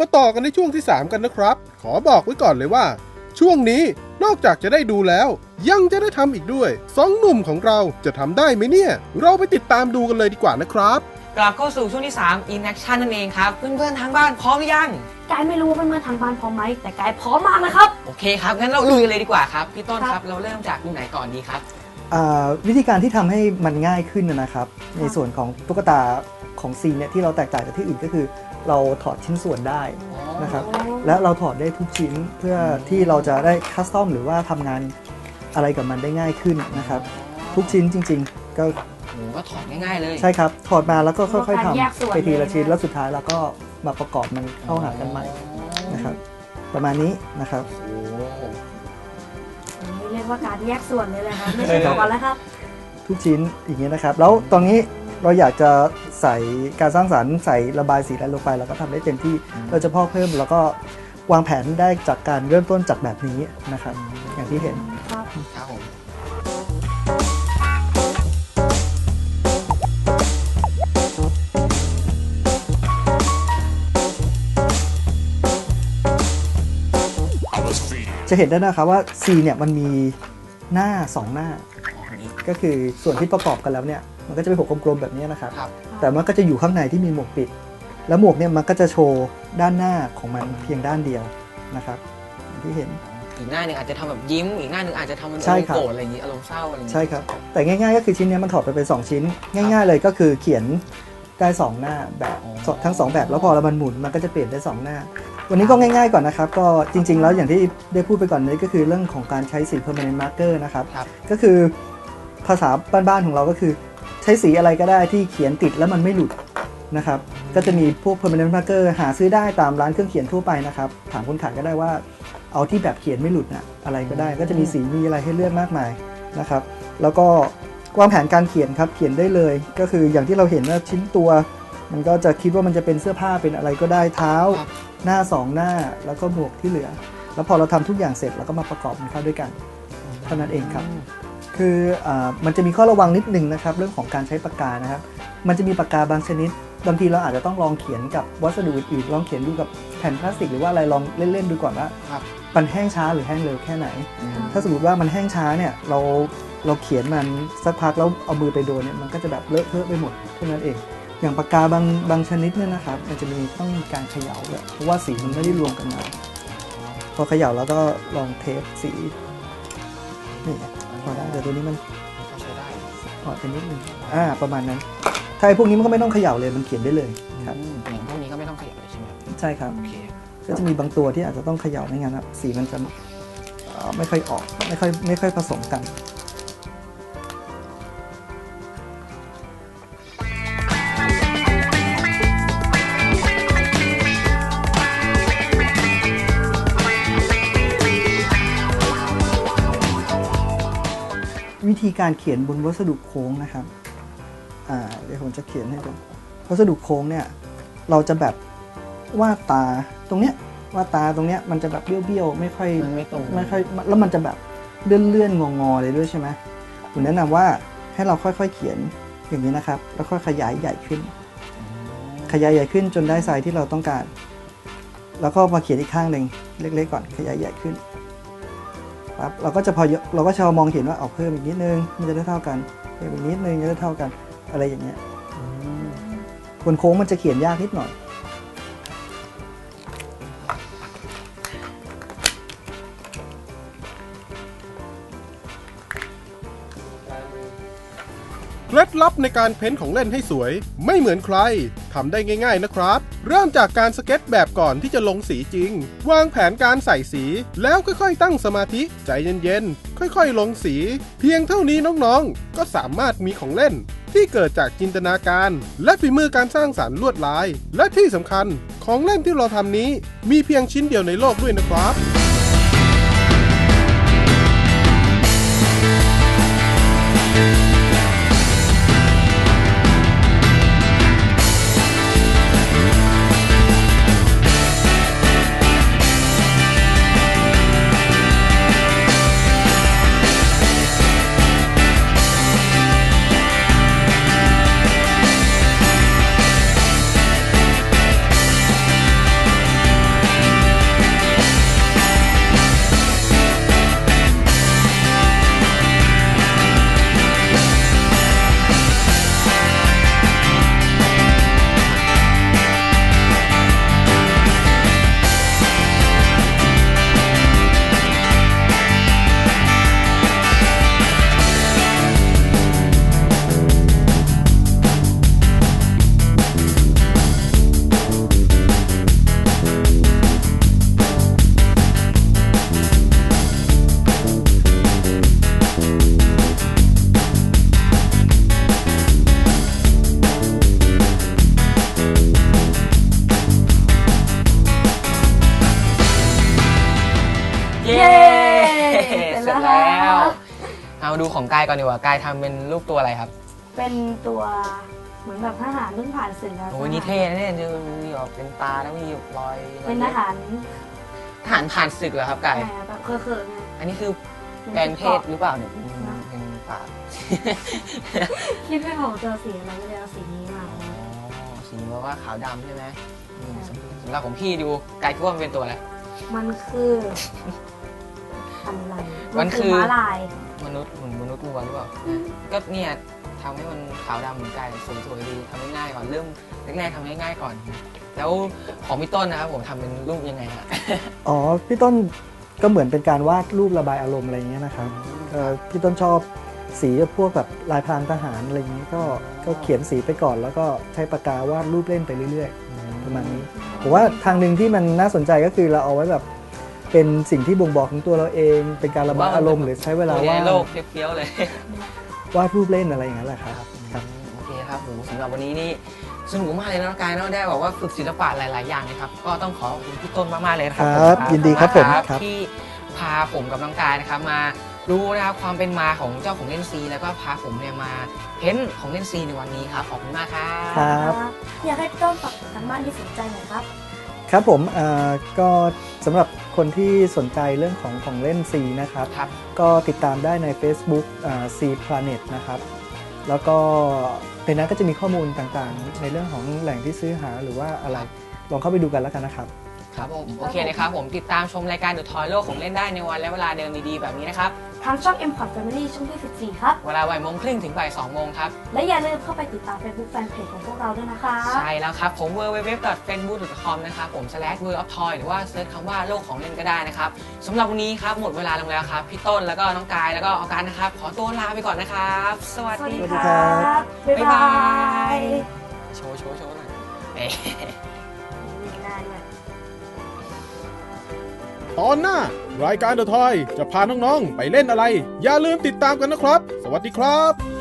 มาต่อกันในช่วงที่ 3 กันนะครับ ขอบอกไว้ก่อนเลยว่า ช่วงนี้นอกจากจะได้ดูแล้ว ยังจะได้ทำอีกด้วยสองหนุ่มของเราจะทำได้ไหมเนี่ย เราไปติดตามดูกันเลยดีกว่านะครับ กลับเข้าสู่ช่วงที่ 3 in action นั่นเองครับ เพื่อนๆทางบ้านพร้อมหรือยัง กายไม่รู้ว่าเพื่อนๆทางบ้านพร้อมไหมแต่กายพร้อมมากเลยครับ โอเคครับงั้นเราลุยกันเลยดีกว่าครับ พี่ต้นครับครับเราเริ่มจากตรงไหนก่อนดีครับอ่า วิธีการที่ทำให้มันง่ายขึ้นนะครับ ในส่วนของตุ๊กตาของซีเนี่ยที่เราแตกต่างจากที่อื่นก็คือ เราถอดชิ้นส่วนได้นะครับ และเราถอดได้ทุกชิ้นเพื่อที่เราจะได้คัสตอมหรือว่าทำงานอะไรกับมันได้ง่ายขึ้นนะครับ ทุกชิ้นจริง ๆ ก็โอ้โหก็ถอดง่ายๆเลย ใช่ครับ ถอดมาแล้วก็ค่อยๆการแยกส่วนทำไปทีละชิ้นเลยนะแล้วสุดท้ายเราก็มาประกอบมันเข้าหากันใหม่นะครับ ประมาณนี้นะครับ ว่าการแยกส่วนเลยเลยครับไม่ใช่ตัวกันแล้วครับ ทุกชิ้นอย่างเงี้ยนะครับ แล้วตอนนี้เราอยากจะใส่การสร้างสรรค์ใส่ระบายสีอะไรลงไปเราก็ทำได้เต็มที่เราจะพอกเพิ่มแล้วก็วางแผนได้จากการเริ่มต้นจากแบบนี้นะครับ อย่างที่เห็นครับครับผมจะเห็นได้นะครับว่า C เนี่ยมันมี หน้า 2 หน้าอ๋ออันนี้ก็คือส่วนที่ประกอบกันแล้วเนี่ยมันก็จะเป็นหัวกลมๆแบบนี้นะครับ ครับ แต่มันก็จะอยู่ข้างในที่มีหมวกปิด แล้วหมวกเนี่ยมันก็จะโชว์ด้านหน้าของมันเพียงด้านเดียวนะครับอย่างที่เห็น อีกหน้าหนึ่งอาจจะทำแบบยิ้ม อีกหน้าหนึ่งอาจจะทำเป็นใช่อารมครับ ณ์โกรธอะไรอย่างนี้อารมณ์เศร้าอะไรอย่างนี้ ใช่ครับ แต่ง่ายๆ ก็คือชิ้นเนี้ยมันถอดไปเป็น 2 ชิ้น ง่าย ๆ เลยก็คือเขียนได้ 2 หน้าแบบสทั้ง 2 แบบแล้วพอเรามันหมุนมันก็จะเปลี่ยนได้ 2 หน้า วันนี้ก็ง่ายๆก่อนนะครับ ก็จริงๆ แล้วอย่างที่ได้พูดไปก่อนนี้ก็คือเรื่องของการใช้สี permanent marker นะครับ ครับ ก็คือภาษาบ้านๆของเราก็คือ ใช้สีอะไรก็ได้ที่เขียนติดแล้วมันไม่หลุดนะครับ ก็จะมีพวก permanent marker หาซื้อได้ตามร้านเครื่องเขียนทั่วไปนะครับ ถามคนขายก็ได้ว่าเอาที่แบบเขียนไม่หลุดนะอะไรก็ได้ ก็จะมีสีมีอะไรให้เลือกมากมายนะครับ แล้วก็วางแผนการเขียนครับเขียนได้เลย ก็คืออย่างที่เราเห็นว่าชิ้นตัว มันก็จะคิดว่ามันจะเป็นเสื้อผ้าเป็นอะไรก็ได้เท้าครับหน้าสองหน้าแล้วก็หมวกที่เหลือ แล้วพอเราทำทุกอย่างเสร็จเราก็มาประกอบมันเข้าด้วยกันเท่านั้นเองครับ คืออามันจะมีข้อระวังนิดนึงนะครับ เรื่องของการใช้ปากกานะครับ มันจะมีปากกาบางชนิดบางทีเราอาจจะต้องลองเขียนกับวัสดุอื่นๆลองเขียนดูกับแผ่นพลาสติกหรือว่าอะไรลองเล่นๆดูก่อนว่าครับมันแห้งช้าหรือแห้งเร็วแค่ไหน ถ้าสมมติว่ามันแห้งช้าเนี่ยเราเราเขียนมันสักพักแล้วเอามือไปโดนเนี่ยมันก็จะแบบเลอะเทอะไปหมดเท่านั้นเอง อย่างปากกาบางบางชนิดเนี่ยนะครับ มันจะมีต้องมีการเขย่าด้วยเพราะว่าสีมันไม่ได้รวมกันมาพอเขย่าแล้วก็ลองเทสสีนี่พอได้แต่ตัวนี้มันก็ใช้ได้อ่อนไปนิดนึงอ่าประมาณนั้นถ้าไอ้พวกนี้มันก็ไม่ต้องเขย่าเลยมันเขียนได้เลยครับอืมอย่างพวกนี้ก็ไม่ต้องขยับเลยใช่ไหมครับใช่ครับโอเคก็จะมีบางตัวที่อาจจะต้องเขย่าไม่งั้นครับสีมันจะเอ่อไม่ค่อยออกไม่ค่อยไม่ค่อยผสมกัน ธีการเขียนบนวัสดุโค้งนะครับอ่าเดี๋ยวผมจะเขียนให้ดูวัสดุโค้งเนี่ยเราจะแบบวาดตาตรงเนี้ยวาดตาตรงเนี้ยมันจะแบบเบี้ยวๆไม่ค่อยมันไม่ตรงไม่ค่อยแล้วมันจะแบบเลื่อนๆงอๆเลยด้วยใช่ไหมผมแนะนำว่าให้เราค่อยๆเขียนอย่างนี้นะครับ แล้วค่อยขยายใหญ่ขึ้น ขยายใหญ่ขึ้นจนได้ไซส์ที่เราต้องการ แล้วก็มาเขียนอีกข้างหนึ่งเล็กๆก่อนขยายใหญ่ขึ้น ปั๊บเราก็จะพอเราก็จะมองเห็นว่าเอาเพิ่มอีกนิดนึงมันจะได้เท่ากันเพิ่มอีกนิดนึงจะได้เท่ากันอะไรอย่างเงี้ยบนโค้งมันจะเขียนยากนิดหน่อย ล็ดลับในการเพ้นของเล่นให้สวย ไม่เหมือนใครทำได้ง่าย ๆนะครับ เริ่มจากการสเก็ตแบบก่อนที่จะลงสีจริง วางแผนการใส่สี แล้วค่อยๆ ตั้งสมาธิใจเย็นๆ ค่อยๆ ลงสี เพียงเท่านี้น้องๆ ก็สามารถมีของเล่น ที่เกิดจากจินตนาการ และฝีมือการสร้างสารรค์ลวดลาย และที่สำคัญของเล่นที่เราทำนี้ มีเพียงชิ้นเดียวในโลกด้วยนะครับ ของกายก่อนดีกว่ากายทำเป็นรูปตัวอะไรครับเป็นตัวเหมือนแบบทหารเพิ่งผ่านศึกครับโอ้ยนี่เท่นะเนี่ยมีแบบเป็นตาแล้วมีรอยเป็นทหารทหารผ่านศึกเหรอครับกายแหมแบบเคอะๆไง อันนี้คือแปลงเพศหรือเปล่าเนี่ยเป็นปาก คิดไม่ออกเจอสีอะไรก็เลยเอาสีนี้มา อ๋อสีนี้ว่าขาวดำใช่ไหมอืมสำหรับของพี่ดูกายคิดว่ามันเป็นตัวอะไรมันคือ อะไรมันคือม้าลาย มนุษย์เหมือนมนุษย์วัวหรือเปล่า ก็เนี่ยทำให้มันขาวดำเหมือนไก่สวยๆดีทำง่ายๆก่อนเริ่มแรกๆทำง่ายๆก่อน แล้วของพี่ต้นนะครับผมทำเป็นรูปยังไงฮะ อ๋อ พี่ต้นก็เหมือนเป็นการวาดรูประบายอารมณ์อะไรอย่างเงี้ยนะครับเอ่อพี่ต้นชอบสีพวกแบบลายพรางทหารอะไรอย่างงี้ก็ก็เขียนสีไปก่อน แล้วก็ใช้ปากกาวาดรูปเล่นไปเรื่อย ๆ ประมาณนี้ ผมว่าทางหนึ่งที่มันน่าสนใจก็คือเราเอาไว้แบบ เป็นสิ่งที่บ่งบอกของตัวเราเอง เป็นการระบายอารมณ์หรือใช้เวลาตัวว่าในงโลกเฟี้ยวๆเลยวาดรูปเล่นอะไรอย่างเงี้ยแหละครับครับโอเคครับผมสำหรับวันนี้นี่สนุกมากเลยนะน้องกายเนาะได้บอกว่าฝึกศิลปะหลาย ๆ อย่างนะครับก็ต้องขอขอบคุณพี่ต้นมาก ๆ เลยนะครับครับผมยินดีครับผมครับที่พาผมกับน้องกายนะครับมารู้นะครับความเป็นมาของเจ้าของเล่นซี แล้วก็พาผมเนี่ยมาเพ้นท์ของเล่นซีในวันนี้ครับขอบคุณมากครับครับอยากให้พี่ต้นฝากถึงทางบ้านที่สนใจหน่อยครับ ครับผมเอ่อก็สำหรับคนที่สนใจเรื่องของของเล่น C นะครับครับก็ติดตามได้ใน Facebook อ่า C Planet นะครับ แล้วก็ในนั้นก็จะมีข้อมูลต่างๆ ในเรื่องของแหล่งที่ซื้อหาหรือว่าอะไร ลองเข้าไปดูกันแล้วกันนะครับ ครับผมโอเคนะครับผมติดตามชมรายการเดอะทอยโลกของเล่นได้ในวันและเวลาเดิมดีๆแบบนี้นะครับทางช่อง M p o t Family ช่องที่14 ครับ เวลาบ่ายโมงครึ่งถึงบ่ายสองโมงครับ และอย่าลืมเข้าไปติดตาม Facebook Fanpage ของพวกเราด้วยนะคะ ใช่แล้วครับ ผม www.facebook.com นะครับผม slash world of toy หรือว่าเซิร์ชคำว่าโลกของเล่นก็ได้นะครับสำหรับวันนี้ครับ หมดเวลาลงแล้วครับ พี่ต้นแล้วก็น้องกายแล้วก็ออการนะครับ ขอตัวลาไปก่อนนะครับ สวัสสวัสดีดีคครัรับบบ๊ายบาย โชว์โชว์โชว์หน่อย ตอนหน้า รายการเดอะทอยจะพาน้องๆ ไปเล่นอะไร อย่าลืมติดตามกันนะครับ สวัสดีครับ